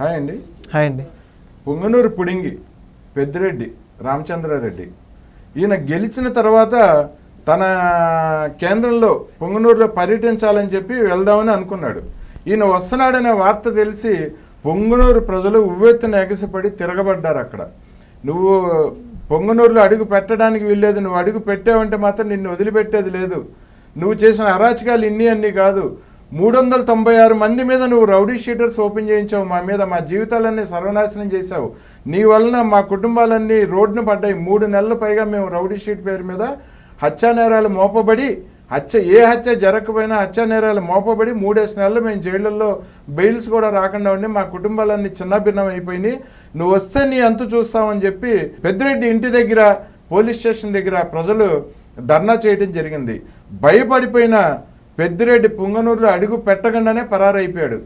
Hi అండి. Hi అండి. పొంగనూరు పుడింగి పెద్దిరెడ్డి రామచంద్రారెడ్డి. ఈయన గెలిచిన తర్వాత తన కేంద్రంలో పొంగనూరులో పర్యటించాలని చెప్పి వెళ్దామని అనుకున్నాడు. ఈయన వస్తున్నాడనే వార్త తెలిసి పొంగనూరు ప్రజలు ఉవ్వెత్తున ఎగసిపడి తిరగబడ్డారు అక్కడ. నువ్వు పొంగనూరులో అడుగు పెట్టడానికి వీల్లేదు నువ్వు అడుగు పెట్టావంటే మాత్రం నిన్ను వదిలిపెట్టేది లేదు. నువ్వు చేసిన అరాచకాలు ఇన్ని అన్ని కాదు. మూడు వందల తొంభై ఆరు మంది మీద నువ్వు రౌడీ షీటర్స్ ఓపెన్ చేయించావు మా మీద మా జీవితాలన్నీ సర్వనాశనం చేశావు. నీ వలన మా కుటుంబాలన్నీ రోడ్డును పడ్డాయి. మూడు నెలల పైగా మేము రౌడీ షీట్ పేరు మీద హత్యా నేరాలు మోపబడి హత్య ఏ హత్య జరగకపోయినా హత్యా నేరాలు మోపబడి మూడేసి నెలలు మేము జైళ్ళల్లో బెయిల్స్ కూడా రాకుండా ఉండి మా కుటుంబాలన్నీ చిన్నభిన్నం అయిపోయినాయి. నువ్వు వస్తే నీ అంతు చూస్తావని చెప్పి పెద్దిరెడ్డి ఇంటి దగ్గర పోలీస్ స్టేషన్ దగ్గర ప్రజలు ధర్నా చేయడం జరిగింది. భయపడిపోయిన పెద్దిరెడ్డి పొంగనూరులో అడుగు పెట్టకుండానే పరారైపోయాడు.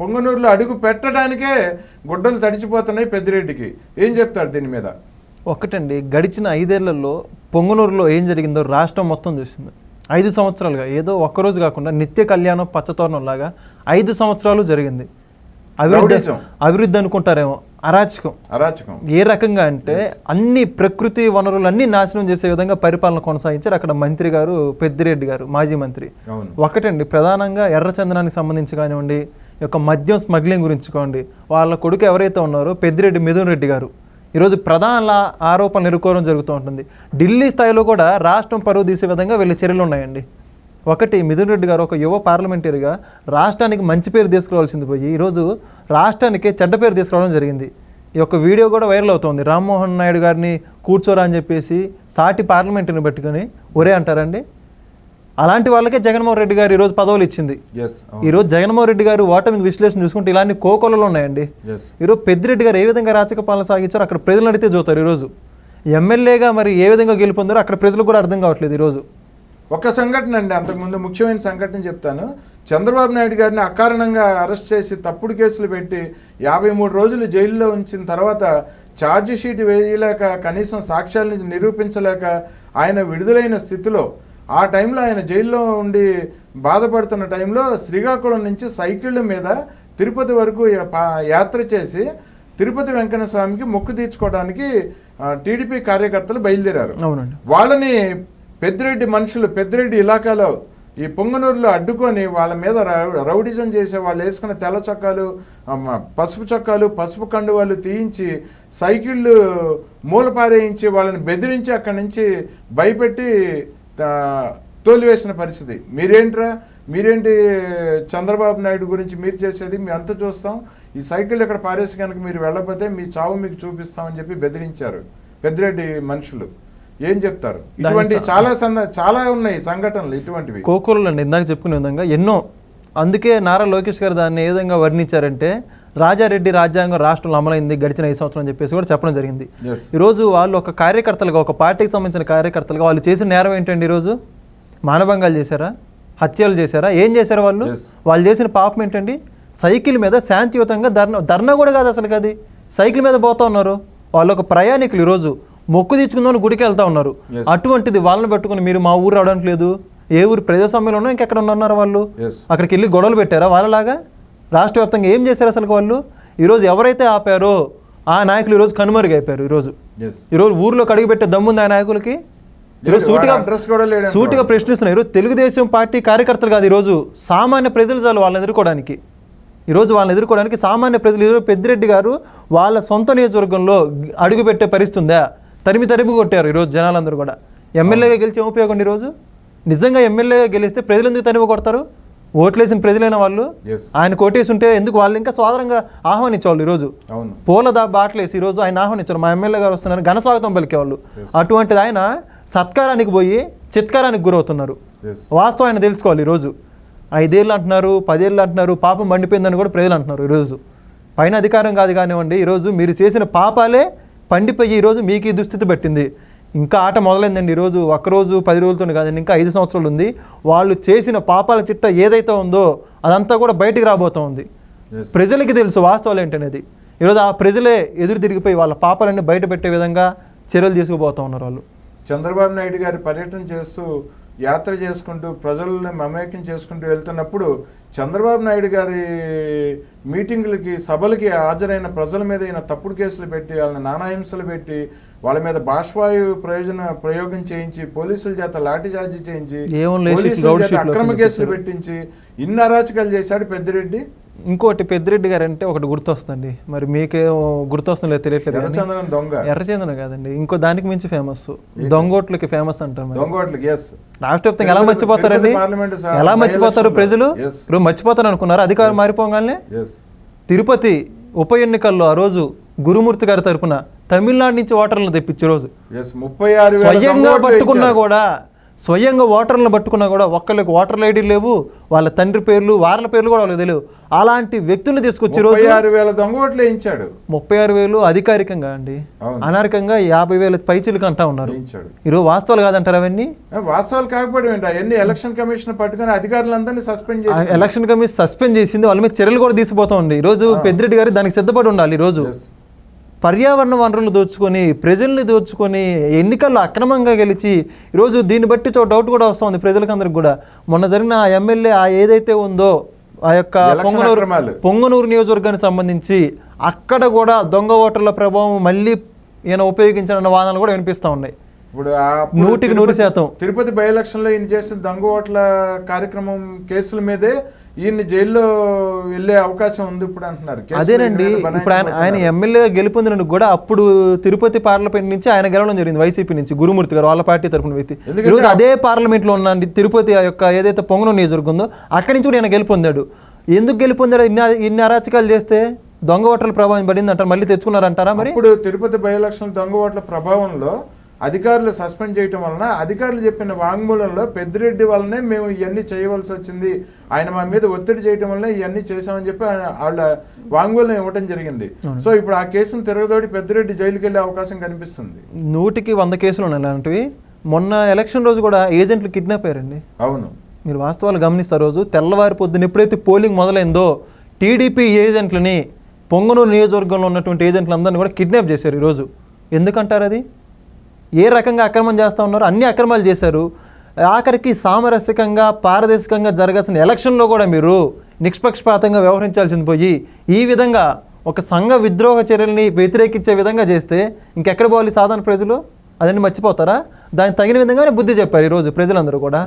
పొంగనూరులో అడుగు పెట్టడానికే గుడ్డలు తడిచిపోతున్నాయి పెద్దిరెడ్డికి. ఏం చెప్తారు దీని మీద? ఒక్కటండి గడిచిన ఐదేళ్ళలో పొంగనూరులో ఏం జరిగిందో రాష్ట్రం మొత్తం చూసింది. ఐదు సంవత్సరాలుగా ఏదో ఒక్కరోజు కాకుండా నిత్య కళ్యాణం పచ్చతోరణం లాగా ఐదు సంవత్సరాలు జరిగింది. అభివృద్ధి. అభివృద్ధి అనుకుంటారేమో. అరాచకం. అరాచకం. ఏ రకంగా అంటే అన్ని ప్రకృతి వనరులన్నీ నాశనం చేసే విధంగా పరిపాలన కొనసాగించారు అక్కడ మంత్రి గారు పెద్దిరెడ్డి గారు మాజీ మంత్రి. ఒకటండి ప్రధానంగా ఎర్రచందనానికి సంబంధించి కానివ్వండి యొక్క మద్యం స్మగ్లింగ్ గురించి కానివ్వండి వాళ్ళ కొడుకు ఎవరైతే ఉన్నారో పెద్దిరెడ్డి మిథున్ రెడ్డి గారు. ఈరోజు ప్రధాన ఆరోపణలు ఎదుర్కోవడం జరుగుతూ ఉంటుంది. ఢిల్లీ స్థాయిలో కూడా రాష్ట్రం పరువు తీసే విధంగా వీళ్ళ చర్యలు ఉన్నాయండి. ఒకటి మిథున్ రెడ్డి గారు ఒక యువ పార్లమెంటరీగా రాష్ట్రానికి మంచి పేరు తీసుకురావాల్సింది పోయి ఈరోజు రాష్ట్రానికి చెడ్డ పేరు తీసుకురావడం జరిగింది. ఈ యొక్క వీడియో కూడా వైరల్ అవుతోంది. రామ్మోహన్ నాయుడు గారిని కూర్చోరా అని చెప్పేసి సాటి పార్లమెంటుని పెట్టుకొని ఒరే అంటారండి. అలాంటి వాళ్ళకే జగన్మోహన్ రెడ్డి గారు ఈరోజు పదవులు ఇచ్చింది. ఈరోజు జగన్మోహన్ రెడ్డి గారు ఓటమికి విశ్లేషణ చూసుకుంటే ఇలాంటి కోకొలలో ఉన్నాయండి. ఈరోజు పెద్దిరెడ్డి గారు ఏ విధంగా రాచక పాలన సాగించారో అక్కడ ప్రజలు అడిగితే చూస్తారు ఈరోజు. ఎమ్మెల్యేగా మరి ఏ విధంగా గెలుపొందారో అక్కడ ప్రజలకు కూడా అర్థం కావట్లేదు ఈరోజు. ఒక సంఘటన అండి అంతకుముందు ముఖ్యమైన సంఘటన చెప్తాను. చంద్రబాబు నాయుడు గారిని అకారణంగా అరెస్ట్ చేసి తప్పుడు కేసులు పెట్టి యాభై మూడు రోజులు జైల్లో ఉంచిన తర్వాత ఛార్జ్ షీట్ వేయలేక కనీసం సాక్ష్యాలను నిరూపించలేక ఆయన విడుదలైన స్థితిలో ఆ టైంలో ఆయన జైల్లో ఉండి బాధపడుతున్న టైంలో శ్రీకాకుళం నుంచి సైకిళ్ళ మీద తిరుపతి వరకు యాత్ర చేసి తిరుపతి వెంకన్న స్వామికి మొక్కు తీర్చుకోవడానికి టీడీపీ కార్యకర్తలు బయలుదేరారు. అవునండి. వాళ్ళని పెద్దిరెడ్డి మనుషులు పెద్దిరెడ్డి ఇలాకాలో ఈ పొంగనూరులో అడ్డుకొని వాళ్ళ మీద రౌడిజం చేసే వాళ్ళు వేసుకున్న తెల్ల చొక్కాలు పసుపు చొక్కాలు పసుపు కండువాళ్ళు తీయించి సైకిళ్ళు మూలపారేయించి వాళ్ళని బెదిరించి అక్కడి నుంచి భయపెట్టి తోలివేసిన పరిస్థితి. మీరేంట్రా? మీరేంటి చంద్రబాబు నాయుడు గురించి మీరు చేసేది? మేము అంతా చూస్తాం. ఈ సైకిల్ ఇక్కడ పారేసి కనుక మీరు వెళ్ళకపోతే మీ చావు మీకు చూపిస్తామని చెప్పి బెదిరించారు పెద్దిరెడ్డి మనుషులు. ఏం చెప్తారు? ఇటువంటి చాలా సంద చాలా ఉన్నాయి సంఘటనలు ఇటువంటివి. కోకోలు అండి ఇందాక చెప్పుకునే విధంగా ఎన్నో అందుకే నారా లోకేష్ గారు దాన్ని ఏ విధంగా వర్ణించారంటే రాజారెడ్డి రాజ్యాంగం రాష్ట్రంలో అమలైంది గడిచిన ఐదు సంవత్సరం అని చెప్పేసి కూడా చెప్పడం జరిగింది. ఈరోజు వాళ్ళు ఒక కార్యకర్తలుగా ఒక పార్టీకి సంబంధించిన కార్యకర్తలుగా వాళ్ళు చేసిన నేరం ఏంటండి ఈరోజు? మానభంగాలు చేశారా? హత్యలు చేశారా? ఏం చేశారు వాళ్ళు. వాళ్ళు చేసిన పాపం ఏంటండి? సైకిల్ మీద శాంతియుతంగా ధర్నా ధర్నా కూడా కాదు అసలు అది. సైకిల్ మీద పోతా ఉన్నారు. వాళ్ళు ఒక ప్రయాణికులు ఈరోజు. మొక్కు తీర్చుకుందామని గుడికి వెళ్తా ఉన్నారు. అటువంటిది వాళ్ళని పెట్టుకుని మీరు మా ఊరు రావడానికి లేదు. ఏ ఊరు ప్రజాస్వామ్యంలో ఉన్నా ఇంకెక్కడ ఉన్నారు వాళ్ళు. అక్కడికి వెళ్ళి గొడవలు పెట్టారా వాళ్ళలాగా? రాష్ట్ర వ్యాప్తంగా ఏం చేశారు అసలు వాళ్ళు? ఈరోజు ఎవరైతే ఆపారో ఆ నాయకులు ఈరోజు కనుమరుగైపోయారు ఈరోజు. ఈరోజు ఊర్లో కడిగి పెట్టే దమ్ముంది ఆ నాయకులకి? ఈరోజు సూటిగా సూటిగా ప్రశ్నిస్తున్నారు. ఈరోజు తెలుగుదేశం పార్టీ కార్యకర్తలు కాదు ఈరోజు సామాన్య ప్రజలు చాలు వాళ్ళని ఎదుర్కోవడానికి. ఈరోజు వాళ్ళని ఎదుర్కోవడానికి సామాన్య ప్రజలు ఈరోజు పెద్దిరెడ్డి గారు వాళ్ళ సొంత నియోజకవర్గంలో అడుగు పెట్టే పరిస్థితి ఉందా? తరిమి తరిమి కొట్టారు ఈరోజు జనాలందరూ కూడా. ఎమ్మెల్యేగా గెలిచి ఉపయోగం ఈరోజు. నిజంగా ఎమ్మెల్యేగా గెలిస్తే ప్రజలు ఎందుకు తరిమి కొడతారు? ఓట్లేసిన ప్రజలైన వాళ్ళు? ఆయన కోటేసి ఉంటే ఎందుకు వాళ్ళు ఇంకా సోదరంగా ఆహ్వానించేవాళ్ళు ఈరోజు? పూల దా బాటలేసి ఈరోజు ఆయన ఆహ్వానించారు. మా ఎమ్మెల్యే గారు వస్తున్నారు ఘన స్వాగతం పలికేవాళ్ళు. అటువంటిది ఆయన సత్కారానికి పోయి చిత్కారానికి గురవుతున్నారు. వాస్తవం ఆయన తెలుసుకోవాలి ఈరోజు. ఐదేళ్ళు అంటున్నారు పదేళ్ళు అంటున్నారు పాపం మండిపోయిందని కూడా ప్రజలు అంటున్నారు ఈరోజు. పైన అధికారం కాదు కానివ్వండి ఈరోజు మీరు చేసిన పాపాలే పండిపోయి ఈరోజు మీకు ఈ దుస్థితి పెట్టింది. ఇంకా ఆట మొదలైందండి. ఈరోజు ఒక్కరోజు పది రోజులతో కాదండి ఇంకా ఐదు సంవత్సరాలు ఉంది. వాళ్ళు చేసిన పాపాల చిట్ట ఏదైతే ఉందో అదంతా కూడా బయటికి రాబోతూ ఉంది ప్రజలకి తెలుసు వాస్తవాలు ఏంటనేది. ఈరోజు ఆ ప్రజలే ఎదురు తిరిగిపోయి వాళ్ళ పాపాలన్నీ బయట పెట్టే విధంగా చర్యలు తీసుకుపోతూ ఉన్నారు వాళ్ళు. చంద్రబాబు నాయుడు గారి పర్యటన చేస్తూ యాత్ర చేసుకుంటూ ప్రజల్ని మమేకం చేసుకుంటూ వెళ్తున్నప్పుడు చంద్రబాబు నాయుడు గారి మీటింగులకి సభలకి హాజరైన ప్రజల మీద ఈయన తప్పుడు కేసులు పెట్టి వాళ్ళని నానాహింసలు పెట్టి వాళ్ళ మీద బాష్వాయు ప్రయోజన ప్రయోగం చేయించి పోలీసుల చేత లాఠీ చార్జీ చేయించి అక్రమ కేసులు. పెట్టించి ఇన్ని అరాచకాలు చేశాడు పెద్దిరెడ్డి ఇంకోటి పెద్దిరెడ్డి గారు అంటే ఒకటి గుర్తొస్తుంది మరి మీకేం గుర్తొస్తుందో లేదో తెలియట్లేదు ఎర్రచందనం దొంగ. ఎర్రచందనం కాదండి. ఇంకో దానికి మించి ఫేమస్ దొంగోట్లకి ఫేమస్ దొంగోట్లకి ఎస్ రాష్ట్ర వ్యాప్తంగా ఎలా మర్చిపోతారండి? ఎలా మర్చిపోతారు. ప్రజలు? Yes. ఇప్పుడు మర్చిపోతారు అనుకున్నారు? అధికారం మారిపోగానే? తిరుపతి ఉప ఎన్నికల్లో ఆ రోజు గురుమూర్తి గారి తరపున తమిళనాడు నుంచి ఓటర్లను తెప్పించే రోజు. స్వయంగా పట్టుకున్నా. కూడా స్వయంగా ఓటర్లను పట్టుకున్నా కూడా ఒక్కళ్ళకి ఓటర్ ఐడి లేవు వాళ్ళ తండ్రి పేర్లు వాళ్ళ పేర్లు కూడా వాళ్ళకి తెలియవు. అలాంటి వ్యక్తులను తీసుకొచ్చే రోజు ముప్పై ఆరు వేల దొంగ ఓట్లు వేయించాడు. ముప్పై ఆరు వేలు అధికారికంగా అండి. అనరికంగా యాభై వేల పైచిలకు అంటా ఉన్నారు. ఈరోజు వాస్తవాలు కాదంటారు అవన్నీ? వాస్తవాలు కాకపోవడం అవన్నీ ఎలక్షన్ కమిషన్ పట్టుకుని అధికారులందరినీ సస్పెండ్ చేసి ఎలక్షన్ కమిషన్ సస్పెండ్ చేసింది వాళ్ళ మీద చర్యలు కూడా తీసిపోతా ఉంది. ఈరోజు పెద్దిరెడ్డి గారు దానికి సిద్ధపడి ఉండాలి ఈరోజు. Yes. పర్యావరణ వనరులు దోచుకొని ప్రజల్ని దోచుకొని ఎన్నికల్లో అక్రమంగా గెలిచి ఈరోజు దీన్ని బట్టి చో డౌట్ కూడా వస్తుంది ప్రజలకు అందరికి కూడా మొన్న జరిగిన ఆ ఎమ్మెల్యే ఆ ఏదైతే ఉందో ఆ యొక్క పొంగనూరు. పొంగనూరు నియోజకవర్గానికి సంబంధించి అక్కడ కూడా దొంగ ఓటర్ల ప్రభావం మళ్ళీ ఈయన ఉపయోగించాలన్న వాదనలు కూడా వినిపిస్తూ ఉన్నాయి ఇప్పుడు నూటికి నూరు శాతం. తిరుపతి బై ఎలక్షన్లో ఈయన చేసిన దొంగ ఓట్ల కార్యక్రమం కేసుల మీదే ఈయన జైల్లో వెళ్ళే అవకాశం ఉంది ఇప్పుడు అంటున్నారు. అదేనండి. ఇప్పుడు ఆయన ఆయన. ఎమ్మెల్యే గెలుపొందినందుకు కూడా అప్పుడు తిరుపతి పార్లమెంట్ నుంచి ఆయన గెలవడం జరిగింది వైసీపీ నుంచి. గురుమూర్తి గారు వాళ్ళ పార్టీ తరపున వ్యక్తి. ఈరోజు అదే పార్లమెంట్లో ఉన్న తిరుపతి ఆ యొక్క ఏదైతే పొంగనూరు నియోజకవర్గం అక్కడి నుంచి కూడా ఆయన గెలుపొందాడు. ఎందుకు గెలుపొందాడు? ఇన్ని ఇన్ని అరాచకాలు చేస్తే దొంగ ఓటర్ల ప్రభావం పడింది అంటారు మళ్ళీ తెచ్చుకున్నారంటారా మరి? ఇప్పుడు తిరుపతి బై ఎలక్షన్ దొంగ ఓట్ల ప్రభావంలో అధికారులు సస్పెండ్ చేయటం వలన అధికారులు చెప్పిన వాంగ్మూలంలో పెద్దిరెడ్డి వల్లనే మేము ఇవన్నీ చేయవలసి వచ్చింది. ఆయన మా మీద ఒత్తిడి చేయటం వల్ల ఇవన్నీ చేశామని చెప్పి వాళ్ళ వాంగ్మూలం ఇవ్వటం జరిగింది. సో ఇప్పుడు ఆ కేసును తిరగదోడి పెద్దిరెడ్డి జైలుకి వెళ్ళే అవకాశం కనిపిస్తుంది. నూటికి వంద కేసులు ఉన్నాయి అలాంటివి. మొన్న ఎలక్షన్ రోజు కూడా ఏజెంట్లు కిడ్నాప్ అయ్యారండి. అవును. మీరు వాస్తవాలు గమనిస్తారు రోజు తెల్లవారి పొద్దున ఎప్పుడైతే పోలింగ్ మొదలైందో టీడీపీ ఏజెంట్లని పొంగనూరు నియోజకవర్గంలో ఉన్నటువంటి ఏజెంట్లందరినీ కూడా కిడ్నాప్ చేశారు ఈరోజు. ఎందుకంటారు అది? ఏ రకంగా అక్రమం చేస్తూ ఉన్నారో అన్ని అక్రమాలు చేశారు. ఆఖరికి సామరస్యకంగా పారదర్శకంగా జరగాల్సిన ఎలక్షన్లో కూడా మీరు నిష్పక్షపాతంగా వ్యవహరించాల్సింది పోయి ఈ విధంగా ఒక సంఘ విద్రోహ చర్యల్ని వ్యతిరేకించే విధంగా చేస్తే ఇంకెక్కడ పోవాలి సాధారణ ప్రజలు? అదని మర్చిపోతారా? దానికి తగిన విధంగానే బుద్ధి చెప్పారు ఈరోజు ప్రజలందరూ కూడా.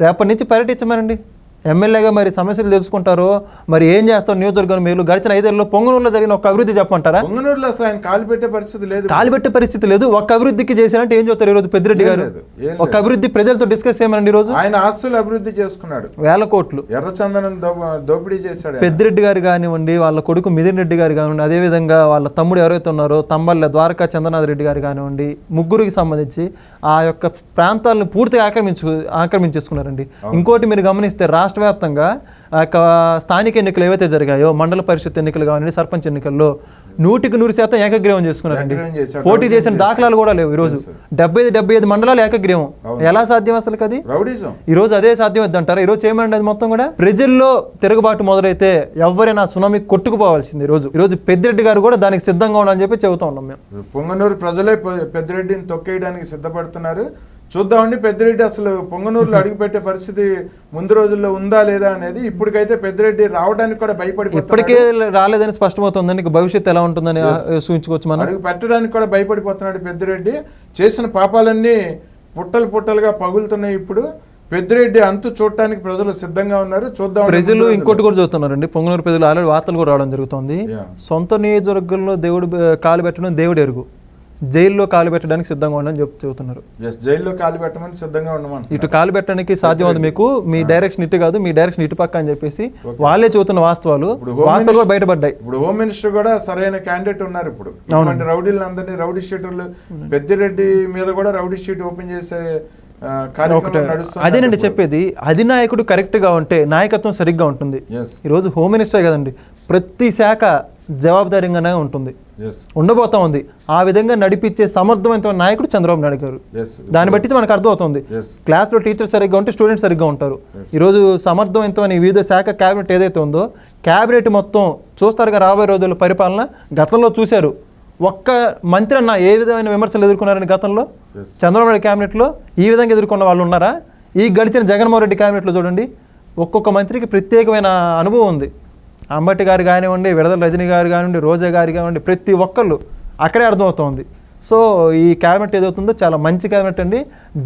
రేపటి నుంచి పర్యటించమనండి. ఎమ్మెల్యేగా మరి సమస్యలు తెలుసుకుంటారో. మరి ఏం చేస్తాం నియోజకవర్గం మీరు గడిచిన ఐదేళ్ళలో పొంగనూరులో జరిగిన ఒక అభివృద్ధి చెప్పమంటారా? పొంగనూరులో అసలు ఆయన కాలు పెట్టే పరిస్థితి లేదు. కాలిపెట్టే పరిస్థితి లేదు. ఒక్క అభివృద్ధికి చేశారంటే ఏం చెప్తారు ఈరోజు పెద్దిరెడ్డి గారు? ఒక అభివృద్ధి ప్రజలతో డిస్కస్ చేయమనండి ఈరోజు. ఆయన ఆస్తులు అభివృద్ధి చేసుకున్నాడు. వేల కోట్లు. ఎర్రచందనం దోపిడీ చేశాడు. పెద్దిరెడ్డి గారు కానివ్వండి వాళ్ళ కొడుకు మిథున్ రెడ్డి గారు కానివ్వండి అదేవిధంగా వాళ్ళ తమ్ముడు ఎవరైతే ఉన్నారో తమ్మల్ల ద్వారకా చంద్రనాథ్ రెడ్డి గారు కానివ్వండి ముగ్గురికి సంబంధించి ఆ యొక్క ప్రాంతాలను పూర్తిగా ఆక్రమించు ఆక్రమించేసుకున్నారండి. ఇంకోటి మీరు గమనిస్తే రాష్ట్ర వ్యాప్తంగా ఆ యొక్క స్థానిక ఎన్నికలు ఏవైతే జరిగాయో మండల పరిషత్ ఎన్నికలు కానివ్వండి సర్పంచ్ ఎన్నికల్లో నూటికి నూరు శాతం ఏకగ్రీవం చేసుకున్నారండి. పోటీ చేసిన దాఖలాలు కూడా లేవు ఈరోజు. డెబ్బై ఐదు డెబ్బై ఐదు మండలాలు ఏకగ్రీవం. ఎలా సాధ్యం అసలు అది రౌడీజం. ఈ రోజు అదే సాధ్యం అంటారా ఈరోజు చేయమండి అది మొత్తం కూడా? ప్రజల్లో తిరుగుబాటు మొదలైతే ఎవరైనా సునామీ కొట్టుకుపోవాల్సింది ఈరోజు. ఈరోజు పెద్దిరెడ్డి గారు కూడా దానికి సిద్ధంగా ఉండాలని చెప్పి చెబుతా ఉన్నాం మేము. పొంగనూరు ప్రజలే పెద్దిరెడ్డిని తొక్కేయడానికి సిద్ధపడుతున్నారు. చూద్దామండి పెద్దిరెడ్డి అసలు పొంగనూరులో అడుగుపెట్టే పరిస్థితి ముందు రోజుల్లో ఉందా లేదా అనేది ఇప్పటికైతే పెద్దిరెడ్డి రావడానికి కూడా భయపడిపోతున్నాడు. ఇప్పటికే రాలేదని స్పష్టమవుతుందండి భవిష్యత్తు ఎలా ఉంటుందని సూచించుకోవచ్చు మనం. అడుగు పెట్టడానికి కూడా భయపడిపోతున్నాడు పెద్దిరెడ్డి చేసిన పాపాలన్నీ పుట్టలు పుట్టలుగా పగులుతున్నాయి ఇప్పుడు. పెద్దిరెడ్డి అంతు చూడటానికి ప్రజలు సిద్ధంగా ఉన్నారు. చూద్దాం ప్రజలు ఇంకోటి కూడా చూస్తున్నారండి. పొంగనూరు ప్రజలు ఆల్రెడీ వార్తలు కూడా రావడం జరుగుతుంది. సొంత నియోజకవర్గంలో దేవుడు కాలు పెట్టడం దేవుడు ఎరుగు. జైల్లో కాలు పెట్టడానికి సిద్ధంగా ఉండని చెప్ చెబుతున్నారు. జైల్లో కాలు పెట్టమని సిద్ధంగా ఉండమంటున్నారు ఇటు కాలు పెట్టడానికి సాధ్యం అవుతుంది మీకు మీ డైరెక్షన్ ఇటు కాదు మీ డైరెక్షన్ ఇటు పక్క అని చెప్పేసి వాళ్ళే చెబుతున్న వాస్తవాలు వాస్తవాలు కూడా బయటపడ్డాయి. ఇప్పుడు హోమ్ మినిస్టర్ కూడా సరైన క్యాండిడేట్ ఉన్నారు ఇప్పుడు. ఇటువంటి రౌడీలను అందరినీ రౌడీ షీటర్లు పెద్దిరెడ్డి మీద కూడా రౌడీ షీట్ ఓపెన్ చేసే అదేనండి చెప్పేది అధినాయకుడు కరెక్ట్గా ఉంటే నాయకత్వం సరిగ్గా ఉంటుంది. ఈరోజు హోమ్ మినిస్టర్ కదండి ప్రతి శాఖ జవాబుదారీగానే ఉంటుంది. ఉండబోతా ఉంది. ఆ విధంగా నడిపించే సమర్థవంతమైన నాయకుడు చంద్రబాబు నాయుడు గారు. దాన్ని బట్టి మనకు అర్థమవుతుంది. క్లాస్లో టీచర్ సరిగ్గా ఉంటే స్టూడెంట్ సరిగ్గా ఉంటారు. ఈరోజు సమర్థవంతమైన వివిధ శాఖ క్యాబినెట్ ఏదైతే ఉందో క్యాబినెట్ మొత్తం చూస్తారుగా రాబోయే రోజుల పరిపాలన గతంలో చూశారు. ఒక్క మంత్రి అన్న ఏ విధమైన విమర్శలు ఎదుర్కొన్నారని గతంలో. చంద్రబాబు నాయుడు క్యాబినెట్లో ఈ విధంగా ఎదుర్కొన్న వాళ్ళు ఉన్నారా? ఈ గడిచిన జగన్మోహన్ రెడ్డి క్యాబినెట్లో చూడండి ఒక్కొక్క మంత్రికి ప్రత్యేకమైన అనుభవం ఉంది. అంబటి గారు కానివ్వండి విడదల రజనీ గారు కానివ్వండి రోజా గారు కానివ్వండి ప్రతి ఒక్కళ్ళు అక్కడే అర్థమవుతోంది. సో ఈ క్యాబినెట్ ఏదవుతుందో చాలా మంచి క్యాబినెట్ అండి.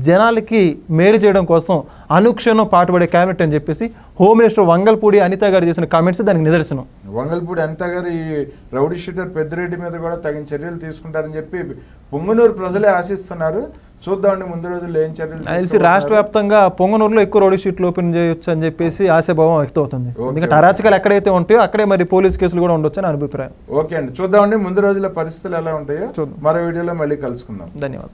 జనాలకి మేలు చేయడం కోసం అనుక్షణం పాటుపడే క్యాబినెట్ అని చెప్పేసి హోమ్ మినిస్టర్ వంగల్పూడి అనిత గారు చేసిన కామెంట్స్ దానికి నిదర్శనం. వంగల్పూడి అనిత గారు ఈ రౌడీ షీటర్ పెద్దిరెడ్డి మీద కూడా తగిన చర్యలు తీసుకుంటారని చెప్పి పొంగునూరు ప్రజలే ఆశిస్తున్నారు. చూద్దామండి ముందు రోజుల్లో ఏం చర్యలు తెలిసి. రాష్ట్ర వ్యాప్తంగా పొంగనూరులో ఎక్కువ రోడ్డు షీట్లు ఓపెన్ చేయొచ్చు అని చెప్పేసి ఆశాభావం వ్యక్తం అవుతుంది ఎందుకంటే అరాచకాలు ఎక్కడైతే ఉంటాయో అక్కడే మరి పోలీస్ కేసులు కూడా ఉండొచ్చు అని అభిప్రాయం. ఓకే అండి. చూద్దామండి ముందు రోజుల పరిస్థితులు ఎలా ఉంటాయో. మరో వీడియోలో మళ్ళీ కలుసుకుందాం. ధన్యవాదాలు.